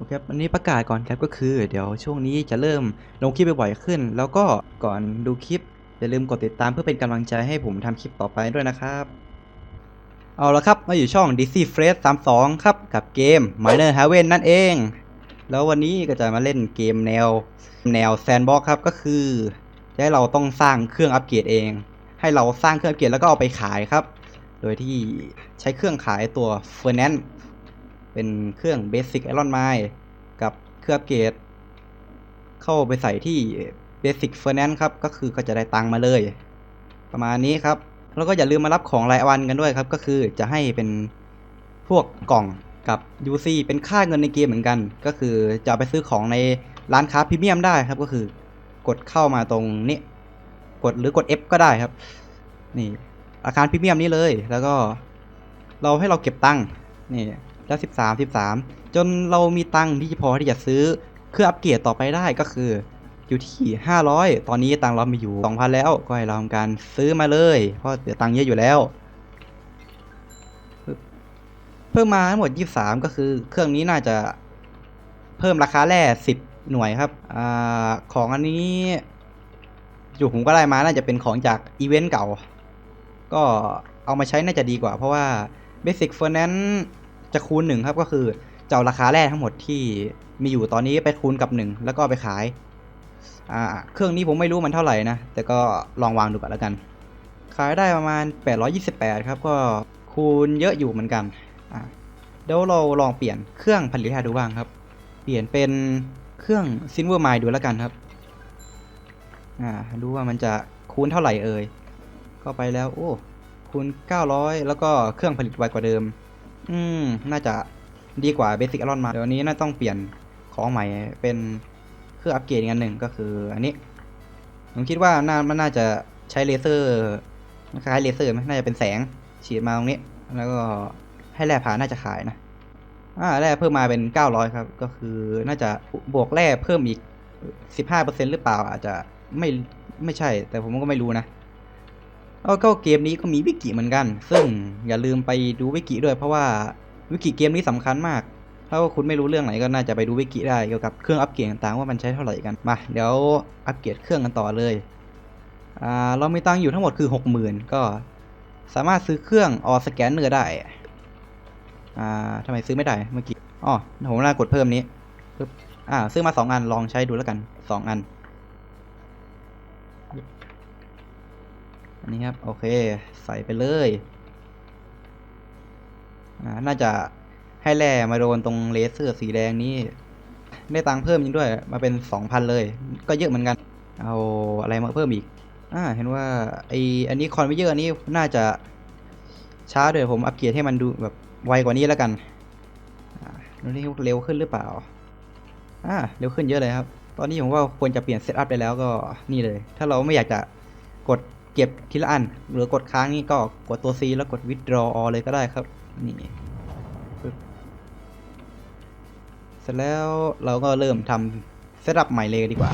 โอเคครับอันนี้ประกาศก่อนครับก็คือเดี๋ยวช่วงนี้จะเริ่มลงคลิปบ่อยๆขึ้น แล้วก็ก่อนดูคลิปอย่าลืมกดติดตามเพื่อเป็นกำลังใจให้ผมทำคลิปต่อไปด้วยนะครับ เอาละครับมาอยู่ช่อง DC Fresh 32 ครับ กับเกม Minor Haven นั่นเอง แล้ววันนี้ก็จะมาเล่นเกมแนวแนวแซนบ็อกครับก็คือจะให้เราต้องสร้างเครื่องอัปเกรดเอง ให้เราสร้างเครื่องอัปเกรดแล้วก็เอาไปขายครับ โดยที่ใช้เครื่องขายตัว f e r n a n c e เป็นเครื่อง Basic Iron Mine กับเครื่องเกรดเข้าไปใส่ที่ Basic f e r n a n c e ครับ ก็คือก็จะได้ตังค์มาเลย ประมาณนี้ครับ แล้วก็อย่าลืมมารับของรายวันกันด้วยครับ ก็คือจะให้เป็นพวกกล่องกับ UC เป็นค่าเงินในเกมเหมือนกัน ก็คือจะไปซื้อของในร้านค้าพรีเมียมได้ครับ ก็คือกดเข้ามาตรงนี้ กดหรือกด F ก็ได้ครับ นี่อาคารพรีเมียมนี้เลย แล้วก็เราให้เราเก็บตังค์นี่ แล้วสิบสามสิบสามจนเรามีตังค์ที่พอที่จะซื้อเครื่องอัปเกรดต่อไปได้ก็คือ อยู่ที่ห้าร้อยตอนนี้ตังค์เรามีอยู่สองพันแล้วก็ให้เราทำการซื้อมาเลย เพราะเดี๋ยวตังค์เยอะอยู่แล้ว เพิ่มมาทั้งหมดยี่สามก็คือเครื่องนี้น่าจะเพิ่มราคาแร่สิบหน่วยครับอของอันนี้อยู่ผมก็ได้มาน่าจะเป็นของจากอีเวนต์เก่า ก็เอามาใช้น่าจะดีกว่า เพราะว่า Basic f i n a n c e จะคูณหนึ่งครับก็คือจะเอาราคาแร่ทั้งหมดที่มีอยู่ตอนนี้ไปคูณกับหนึ่งแล้วก็ไปขายเครื่องนี้ผมไม่รู้มันเท่าไหร่นะ แต่ก็ลองวางดูก่อนแล้วกัน ขายได้ประมาณ 828 ครับ ก็คูณเยอะอยู่เหมือนกันเดี๋ยวเราลองเปลี่ยนเครื่องผลิตดูบ้างครับ เปลี่ยนเป็นเครื่อง Silver Mine ดูแล้วกันครับดูว่ามันจะคูณเท่าไหร่เอ่ยก็ไปแล้ว โอ้คูณ900 แล้วก็เครื่องผลิตไวกว่าเดิม อืม น่าจะดีกว่า Basic Iron มา เดี๋ยวนี้น่าต้องเปลี่ยนของใหม่เป็นเครื่องอัปเกรดอีกอันหนึ่งก็คืออันนี้ ผมคิดว่าน่ามันน่าจะใช้เลเซอร์คล้ายเลเซอร์ไหมน่าจะเป็นแสงฉีดมาตรงนี้ แล้วก็ให้แร่ผ่านน่าจะขายนะอ่าแร่เพิ่มมาเป็น 900 ครับ ก็คือน่าจะบวกแร่เพิ่มอีก 15%หรือเปล่าอาจจะไม่ไม่ใช่ แต่ผมก็ไม่รู้นะ แล้วก็เกมนี้ก็มีวิกิเหมือนกัน ซึ่งอย่าลืมไปดูวิกิด้วยเพราะว่าวิกิเกมนี้สำคัญมาก ถ้าว่าคุณไม่รู้เรื่องไหนก็น่าจะไปดูวิกิได้เกี่ยวกับเครื่องอัปเกรดต่างๆว่ามันใช้เท่าไหร่กัน มา เดี๋ยวอัปเกรดเครื่องกันต่อเลย อ่า เรามีตังอยู่ทั้งหมดคือ 60,000 ก็สามารถซื้อเครื่องออสแกนเนอร์ได้ อ่าทำไมซื้อไม่ได้เมื่อกี้ อ๋อ ผมน่ากดเพิ่มนี้ปึ๊บอ่า ซื้อมาสองอัน ลองใช้ดูแล้วกันสองอัน อันนี้ครับ โอเค ใส่ไปเลยน่าจะให้แร่มาโดนตรงเลเซอร์สีแดงนี้ ได้ตังค์เพิ่มจริงด้วย มาเป็นสองพันเลย ก็เยอะเหมือนกัน เอาอะไรมาเพิ่มอีก อ่า เห็นว่าไออันนี้คอนเวเยอร์นี้น่าจะช้าด้วยผมอัปเกรดให้มันดูแบบไวกว่านี้แล้วกันอ่าดูนี่เร็วขึ้นหรือเปล่า อ่า เร็วขึ้นเยอะเลยครับ ตอนนี้ผมว่าควรจะเปลี่ยนเซตอัพได้แล้วก็นี่เลย ถ้าเราไม่อยากจะกด ก็บทีละอันหรือกดค้างนี่ก็กดตัว C แล้วกด withdraw all เลยก็ได้ครับ นี่เสร็จแล้วเราก็เริ่มทำเซตอัพใหม่เลยดีกว่า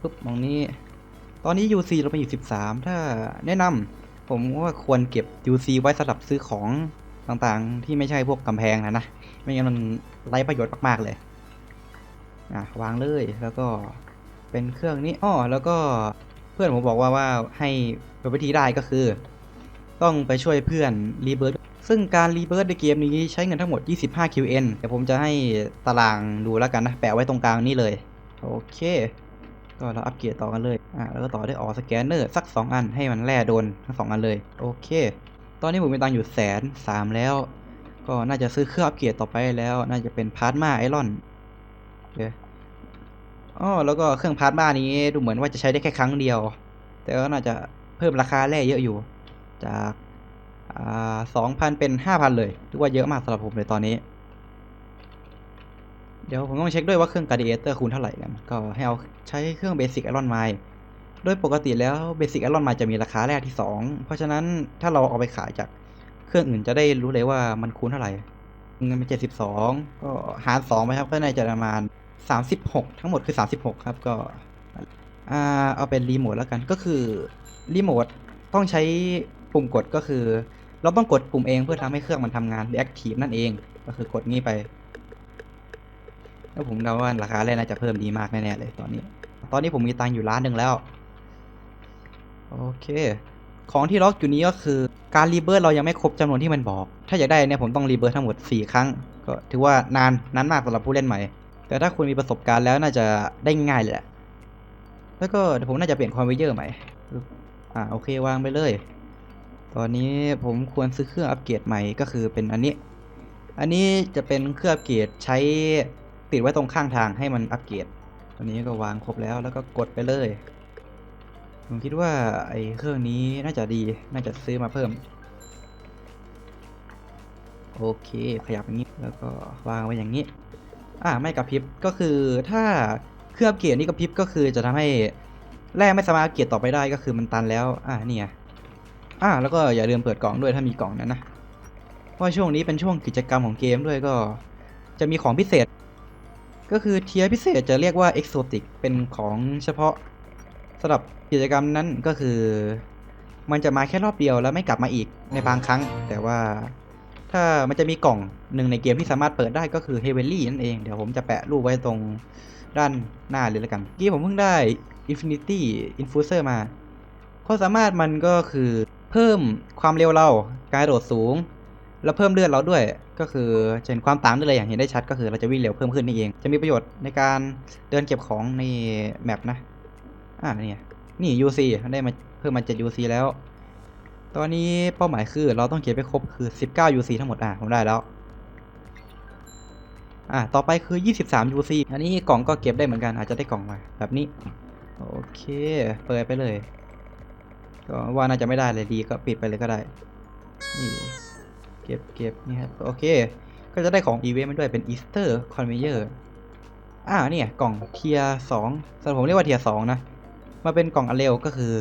ปุ๊บตรงนี้ ตอนนี้ UC เราไปอยู่ 13 ถ้าแนะนำผมว่าควรเก็บ UC ไว้สำหรับซื้อของต่างๆ ที่ไม่ใช่พวกกำแพงนะนะ ไม่งั้นมันไร้ประโยชน์มากๆเลยอะวางเลยแล้วก็เป็นเครื่องนี้อ้อแล้วก็ เพื่อนผมบอกว่าว่าให้เป็นวิธีได้ก็คือ ต้องไปช่วยเพื่อนรีเบิร์ตซึ่งการรีเบิร์ตในเกมนี้ใช้เงินทั้งหมด 25 QN เดี๋ยวผมจะให้ตารางดูแล้วกันนะ แปะไว้ตรงกลางนี้เลย โอเค ก็เราอัปเกรดต่อกันเลย อะแล้วก็ต่อด้วยออสแกนเนอร์สัก 2 อันให้มันแร่โดนทั้ง 2 อันเลย โอเค ตอนนี้ผมมีตังค์อยู่แสนสามแล้ว ก็น่าจะซื้อเครื่องอัปเกรดต่อไปแล้ว น่าจะเป็นพาร์ทมาไอรอนโอเค อ๋อแล้วก็เครื่องพาร์ทบ้านนี้ดูเหมือนว่าจะใช้ได้แค่ครั้งเดียว แต่ก็น่าจะเพิ่มราคาแร่เยอะอยู่ จากสองพันเป็นห้าพันเลยถือว่าเยอะมากสำหรับผมเลยตอนนี้ เดี๋ยวผมต้องเช็คด้วยว่าเครื่อง Gladiator คูณเท่าไหร่กันก็ให้เอาใช้เครื่อง Basic Iron Mine โดยปกติแล้ว Basic Iron Mine จะมีราคาแรกที่2เพราะฉะนั้นถ้าเราเอาไปขายจากเครื่องอื่นจะได้รู้เลยว่ามันคูณเท่าไหร่เงินเป็น72ก็หาร2ไปครับก็น่าจะประมาณ 36ทั้งหมดคือ36ครับก็อ่าเอาเป็นรีโมทแล้วกันก็คือรีโมทต้องใช้ปุ่มกดก็คือ เราต้องกดปุ่มเองเพื่อทำให้เครื่องมันทำงาน reactive นั่นเอง ก็คือกดงี้ไป แล้วผมเดาว่าราคาแร่น่าจะเพิ่มดีมากแน่ๆเลยตอนนี้ ตอนนี้ผมมีตังอยู่ล้านหนึ่งแล้ว โอเค ของที่ล็อกอยู่นี้ก็คือการรีเบิร์ตเรายังไม่ครบจำนวนที่มันบอก ถ้าอยากได้เนี่ยผมต้องรีเบิร์ตทั้งหมด 4 ครั้ง ก็ถือว่านานนานมากสำหรับผู้เล่นใหม่ แต่ถ้าคุณมีประสบการณ์แล้วน่าจะได้ง่ายเลยแหละ แล้วก็เดี๋ยวผมน่าจะเปลี่ยนคอนเวเยอร์ใหม่ อ่าโอเควางไปเลย ตอนนี้ผมควรซื้อเครื่องอัปเกรดใหม่ก็คือเป็นอันนี้ อันนี้จะเป็นเครื่องอัปเกรดใช้ติดไว้ตรงข้างทางให้มันอัปเกรดตัวนี้ก็วางครบแล้วแล้วก็กดไปเลย ผมคิดว่าไอ้เครื่องนี้น่าจะดี น่าจะซื้อมาเพิ่ม โอเค ขยับอย่างนี้แล้วก็วางไว้อย่างนี้ อ่าไม่กระพริบก็คือถ้าเครื่องอัปเกรดนี่กระพริบก็คือจะทำให้แร่ไม่สามารถอัปเกรดต่อไปได้ก็คือมันตันแล้ว อ่านี่ไงอ่าแล้วก็อย่าลืมเปิดกล่องด้วยถ้ามีกล่องนั้นนะเพราะช่วงนี้เป็นช่วงกิจกรรมของเกมด้วยก็ จะมีของพิเศษ ก็คือเทียร์พิเศษจะเรียกว่า Exotic เป็นของเฉพาะสำหรับกิจกรรมนั้นก็คือ มันจะมาแค่รอบเดียวแล้วไม่กลับมาอีกในบางครั้ง แต่ว่า ถ้ามันจะมีกล่องหนึ่งในเกมที่สามารถเปิดได้ก็คือ Heavenly นั่นเอง เดี๋ยวผมจะแปะรูปไว้ตรงด้านหน้าเลยล้วกันกี้ผมเพิ่งได้ Infinity Infuser มาความสามารถมันก็คือเพิ่มความเร็วเราการโดดสูง แล้วเพิ่มเลือดเราด้วย ก็คือเห็นความต่างได้เลยอย่างเห็นได้ชัดก็คือเราจะวิ่งเร็วเพิ่มขึ้นนี่เอง จะมีประโยชน์ในการเดินเก็บของในแมปนะ อ่านี่นี่ UC ได้มาเพิ่มมา7 UC แล้ว ตอนนี้เป้าหมายคือเราต้องเก็บไปครบคือ 19 UC ทั้งหมด อะผมได้แล้ว อ่าต่อไปคือ 23 UC อันนี้กล่องก็เก็บได้เหมือนกันอาจจะได้กล่องมาแบบนี้ โอเค เปิดไปเลย ก็ว่าน่าจะไม่ได้เลยดีก็ปิดไปเลยก็ได้ นี่ เก็บเก็บนี่ครับ โอเค ก็จะได้ของอีเวนต์มาด้วยเป็นอีสเตอร์คอนเวเยอร์อ่าเนี่ยกล่องเทียสองสำหรับผมเรียกว่าเทียสองนะ มาเป็นกล่องอันเร็วก็คือ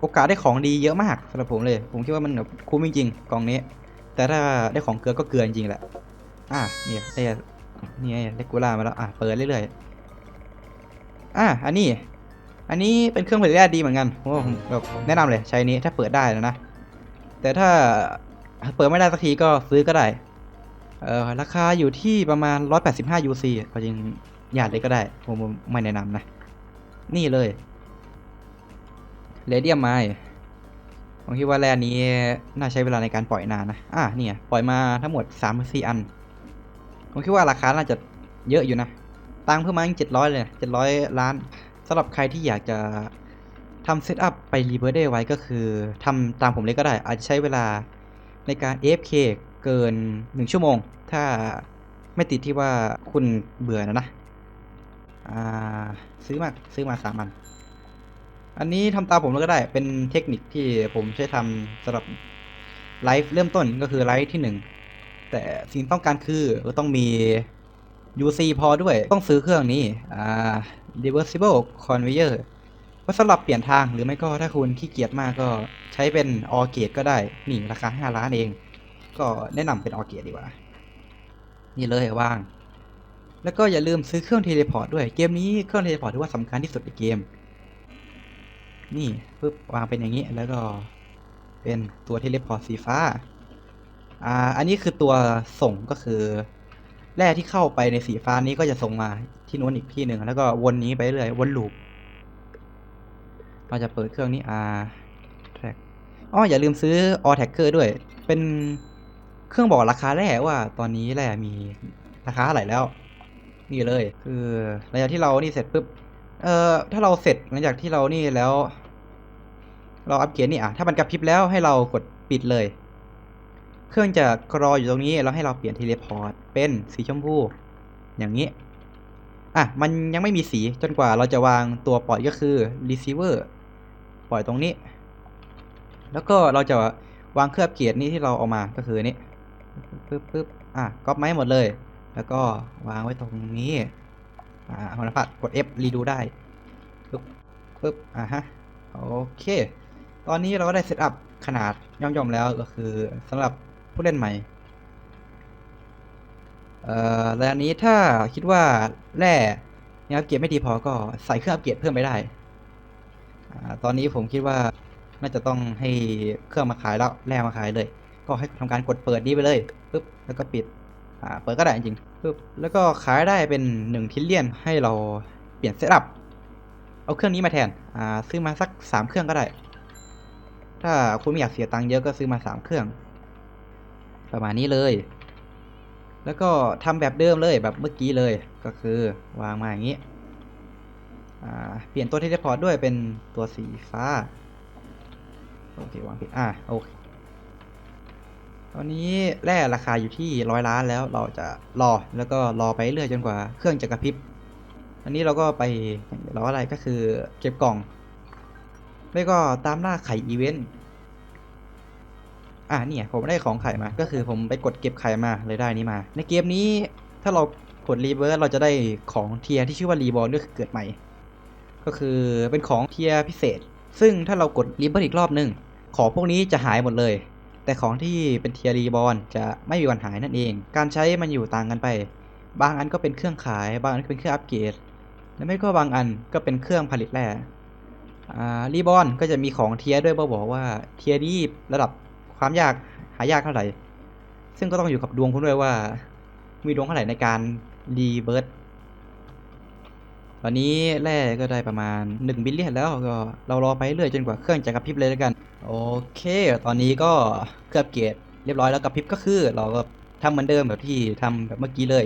โอกาสได้ของดีเยอะมากสำหรับผมเลย ผมคิดว่ามันแบบคุ้มจริงๆกล่องนี้ แต่ถ้าได้ของเกลือก็เกลือจริงแหละ อ่าเนี่ยได้นี่ไงได้กูล่ามาแล้วอะเปิดเรื่อยๆอ่าอันนี้ อันนี้เป็นเครื่องผลิตแร่ดีเหมือนกันผมว่าผมแบบแนะนำเลยใช้นี้ถ้าเปิดได้แล้วนะ แต่ถ้าเปิดไม่ได้สักทีก็ซื้อก็ได้เอ่อราคาอยู่ที่ประมาณ 185 UC ก็จริงหยาดเลยก็ได้ ผมไม่แนะนำนะ นี่เลย เรเดียมไมผมคิดว่าแร่นี้น่าใช้เวลาในการปล่อยนานนะ อะเนี่ยปล่อยมาทั้งหมด3 4อัน ผมคิดว่าราคาน่าจะเยอะอยู่นะ ตังเพิ่มมาอีกเจ็ดร้อยเลยเจ็ดร้อยล้านสำหรับใครที่อยากจะทำเซตอัพไปรีเบิร์ดไว้ก็คือทำตามผมเลยก็ได้ อาจจะใช้เวลาในการ AFK เกิน 1 ชั่วโมง ถ้าไม่ติดที่ว่าคุณเบื่อนะนะ อ่า ซื้อมา ซื้อมาสามอัน อันนี้ทำตามผมแล้วก็ได้ เป็นเทคนิคที่ผมใช้ทำสำหรับไลฟ์เริ่มต้นก็คือไลฟ์ที่หนึ่งแต่สิ่งต้องการคือต้องมี UC พอด้วย ต้องซื้อเครื่องนี้ อ่า reversible conveyor ไว้สำหรับเปลี่ยนทางหรือไม่ก็ถ้าคุณขี้เกียจมากก็ใช้เป็น all gate ก็ได้ นี่ราคา 5 ล้านเอง ก็แนะนำเป็น all gate ดีกว่า นี่เลยว่าง แล้วก็อย่าลืมซื้อเครื่องเทเลพอร์ตด้วย เกมนี้เครื่องเทเลพอร์ตถือว่าสำคัญที่สุดในเกม นี่ปึ๊บวางเป็นอย่างนี้แล้วก็เป็นตัวเทเลพอร์ตสีฟ้า อ่า อันนี้คือตัวส่งก็คือแร่ที่เข้าไปในสีฟ้านี้ก็จะส่งมาที่นู้นอีกที่หนึ่งแล้วก็วนนี้ไปเรื่อยวนลูปเราจะเปิดเครื่องนี้อ่าแท็กอ๋ออย่าลืมซื้อ all tracker ด้วย เป็นเครื่องบอกราคาแร่ว่าตอนนี้แร่มีราคาเท่าไหร่แล้ว นี่เลย คือหลังจากที่เรานี่เสร็จปุ๊บ เอ่อถ้าเราเสร็จหลังจากที่เรานี่แล้ว เราอัปเกรดนี่อะถ้ามันกระพริบแล้วให้เรากดปิดเลย เครื่องจะกรออยู่ตรงนี้แล้วให้เราเปลี่ยนเทเลพอร์ตเป็นสีชมพูอย่างนี้อะมันยังไม่มีสีจนกว่าเราจะวางตัวปล่อยก็คือ receiver ปล่อยตรงนี้ แล้วก็เราจะวางเครื่องอัปเกรดนี้ที่เราเอามาก็คือนี้ปึ๊บปึ๊บอะก๊อปไม้หมดเลย แล้วก็วางไว้ตรงนี้ อ่าหัวหน้าปัดกด F รีดูได้ปึ๊บปึ๊บอะฮะโอเค ตอนนี้เราก็ได้เซตอัพขนาดย่อมๆแล้วก็คือสำหรับผู้เล่นใหม่เอ่อแล้วนี้ถ้าคิดว่าแร่ยังอัปเกรดไม่ดีพอก็ใส่เครื่องอัปเกรดเพิ่มไปได้อ่าตอนนี้ผมคิดว่าน่าจะต้องให้เครื่องมาขายแล้วแร่มาขายเลย ก็ให้ทำการกดเปิดนี้ไปเลยปึ๊บแล้วก็ปิดอ่าเปิดก็ได้จริง ปึ๊บแล้วก็ขายได้เป็น1ทิลเลียนให้เราเปลี่ยนเซตอัพเอาเครื่องนี้มาแทน อ่า ซื้อมาสัก 3 เครื่องก็ได้ ถ้าคุณไม่อยากเสียตังค์เยอะก็ซื้อมา 3 เครื่อง ประมาณนี้เลย แล้วก็ทำแบบเดิมเลยแบบเมื่อกี้เลย ก็คือวางมาอย่างนี้ อ่า เปลี่ยนตัวเทเลพอร์ตด้วยเป็นตัวสีฟ้า โอเค วางผิด อะโอเค อนนี้แร่ราคาอยู่ที่ร้อยล้านแล้วเราจะรอแล้วก็รอไปเรื่อยจนกว่าเครื่องจะกระพริบ อันนี้เราก็ไปรออะไรก็คือเก็บกล่อง ไม่ก็ตามล่าไข่อีเวนต์ อะเนี่ยผมได้ของไข่มา ก็คือผมไปกดเก็บไข่มาเลยได้นี้มา ในเกมนี้ถ้าเรากดรีเวิร์สเราจะได้ของเทียที่ชื่อว่ารีบอลก็คือเกิดใหม่ ก็คือเป็นของเทียพิเศษ ซึ่งถ้าเรากดรีเวิร์สอีกรอบหนึ่งของพวกนี้จะหายหมดเลย แต่ของที่เป็นเทียรีบอลจะไม่มีวันหายนั่นเอง การใช้มันอยู่ต่างกันไป บางอันก็เป็นเครื่องขาย บางอันก็เป็นเครื่องอัปเกรด และไม่ก็บางอันก็เป็นเครื่องผลิตแร่อ่ารีบอลก็จะมีของเทียด้วยบอกว่าเทียรีระดับความยากหายากเท่าไหร่ ซึ่งก็ต้องอยู่กับดวงคุณด้วยว่า มีดวงเท่าไหร่ในการรีเบิร์ต ตอนนี้แร่ก็ได้ประมาณ1บิลเลียนแล้วก็เรารอไปเรื่อยจนกว่าเครื่องจะกระพริบเลยแล้วกัน โอเค ตอนนี้ก็เครืองอัปเกรดเรียบร้อยแล้วกระพริบก็คือ เราก็ทำเหมือนเดิมแบบที่ทำแบบเมื่อกี้เลย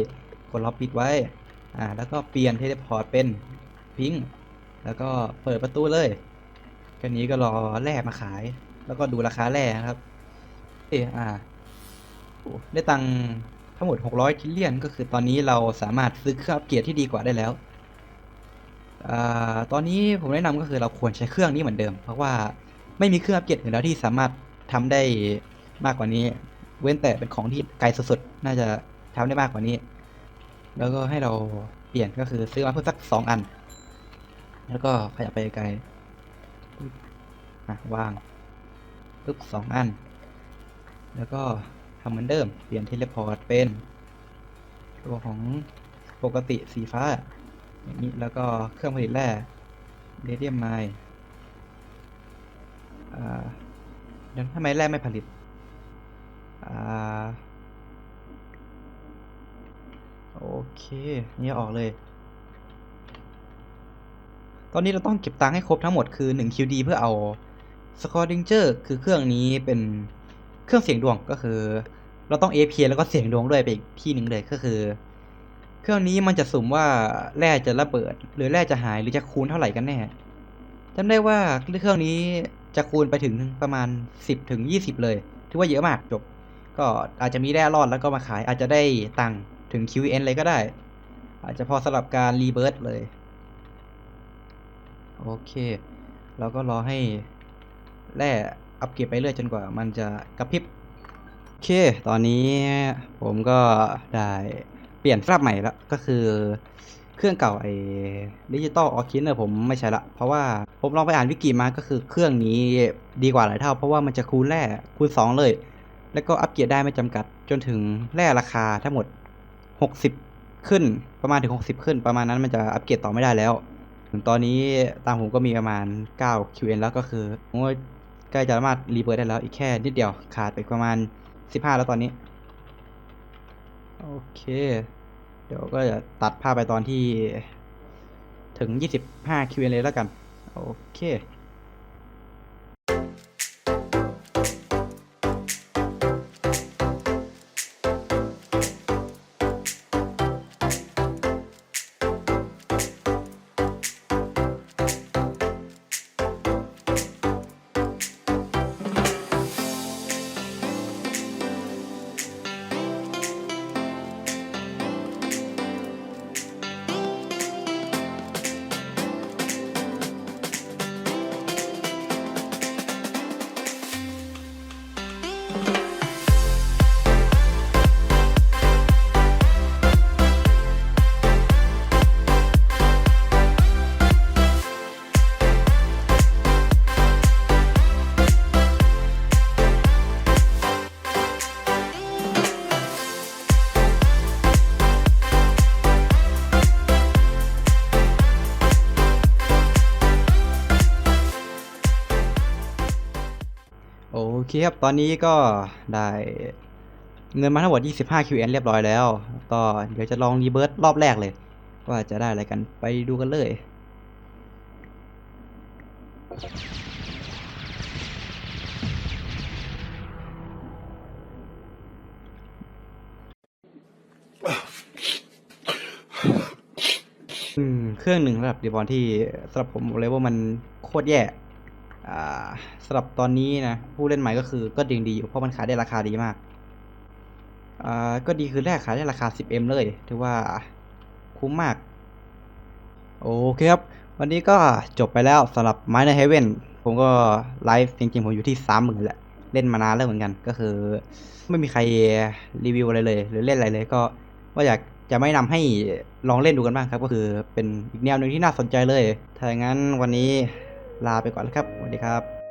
กดล็อกปิดไว้อ่าแล้วก็เปลี่ยนเทเลพอร์ตเป็นพิงแล้วก็เปิดประตูเลยแค่นี้ก็รอแร่มาขาย แล้วก็ดูราคาแร่นะครับเอออ่าได้ตังทั้งหมด 600ทิลเลียน ก็คือตอนนี้เราสามารถซื้อเครื่องอัปเกรดที่ดีกว่าได้แล้ว ตอนนี้ผมแนะนำก็คือเราควรใช้เครื่องนี้เหมือนเดิม เพราะว่าไม่มีเครื่องอัปเกรดอื่นแล้วที่สามารถทำได้มากกว่านี้ เว้นแต่เป็นของที่ไกลสุดๆน่าจะทำได้มากกว่านี้ แล้วก็ให้เราเปลี่ยนก็คือซื้อมาเพิ่มสักสองอัน แล้วก็ขยับไปไกลปึ๊บอะวางปึ๊บสองอัน แล้วก็ทำเหมือนเดิม เปลี่ยนเทเลพอร์ตเป็นตัวของปกติสีฟ้า อย่างนี้แล้วก็เครื่องผลิตแร่เรเดียมไมล์อ่าเดี๋ยวทำไมแร่ไม่ผลิตอ่าโอเคนี่ออกเลย ตอนนี้เราต้องเก็บตังค์ให้ครบทั้งหมดคือ 1 QD เพื่อเอา Scoring คือเครื่องนี้เป็นเครื่องเสียงดวงก็คือ เราต้อง AP แล้วก็เสียงดวงด้วยไปอีกที่หนึ่งเลยก็คือ เครื่องนี้มันจะสุ่มว่าแร่จะระเบิด หรือแร่จะหายหรือจะคูณเท่าไหร่กันแน่จำได้ว่าเครื่องนี้จะคูณไปถึงประมาณ 10ถึง20 เลย ถือว่าเยอะมากจบ ก็อาจจะมีแร่รอดแล้วก็มาขายอาจจะได้ตังค์ถึง QN เลยก็ได้ อาจจะพอสำหรับการรีเบิร์ตเลย โอเคเราก็รอให้แร่อัปเกรดไปเรื่อยจนกว่า มันจะกระพริบ โอเค ตอนนี้ผมก็ได้ เปลี่ยนสลับใหม่แล้วก็คือเครื่องเก่าไอ้ดิจิตอลออคินเนี่ยผมไม่ใช้ละ เพราะว่าผมลองไปอ่านวิกิมาก็คือเครื่องนี้ดีกว่าหลายเท่า เพราะว่ามันจะคูณแร่คูณ 2 เลย แล้วก็อัปเกรดได้ไม่จำกัดจนถึงแร่ราคาทั้งหมด 60 ขึ้นประมาณถึง 60 ขึ้น ประมาณนั้นมันจะอัปเกรดต่อไม่ได้แล้ว ถึงตอนนี้ตามผมก็มีประมาณ 9 QN แล้วก็คือใกล้จะสามารถรีเบิร์ตได้แล้วอีกแค่นิดเดียวขาดไปประมาณ 15 แล้วตอนนี้ โอเค เดี๋ยวก็จะตัดภาพไปตอนที่ถึง 25 QN เลแล้วกัน โอเค เคครับ ตอนนี้ก็ได้เงินมาทั้งหมด 25 QN เรียบร้อยแล้ว ก็เดี๋ยวจะลองรีเบิร์ตรอบแรกเลย ว่าจะได้อะไรกัน ไปดูกันเลยอืมเครื่องหนึ่งระดับดีบอลที่สำหรับผมเลยว่ามันโคตรแย่ อ่า สำหรับตอนนี้นะผู้เล่นใหม่ก็คือก็ยังดีอยู่เพราะมันขายได้ราคาดีมากอ่าก็ดีคือแรกขายได้ราคา 10M เลย ถือว่าคุ้มมาก โอเคครับ วันนี้ก็จบไปแล้วสำหรับ m i n e r Heaven ผมก็ไลฟ์จริงๆผมอยู่ที่30,000แหละ เล่นมานานแล้วเหมือนกัน ก็คือ ไม่มีใครรีวิวอะไรเลย หรือเล่นอะไรเลยก็ว่าอยากจะไม่นำให้ลองเล่นดูกันบ้างครับ ก็คือเป็นอีกแนวหนึ่งที่น่าสนใจเลย ถ้าอย่างนั้นวันนี้ลาไปก่อนแล้วครับสวัสดีครับ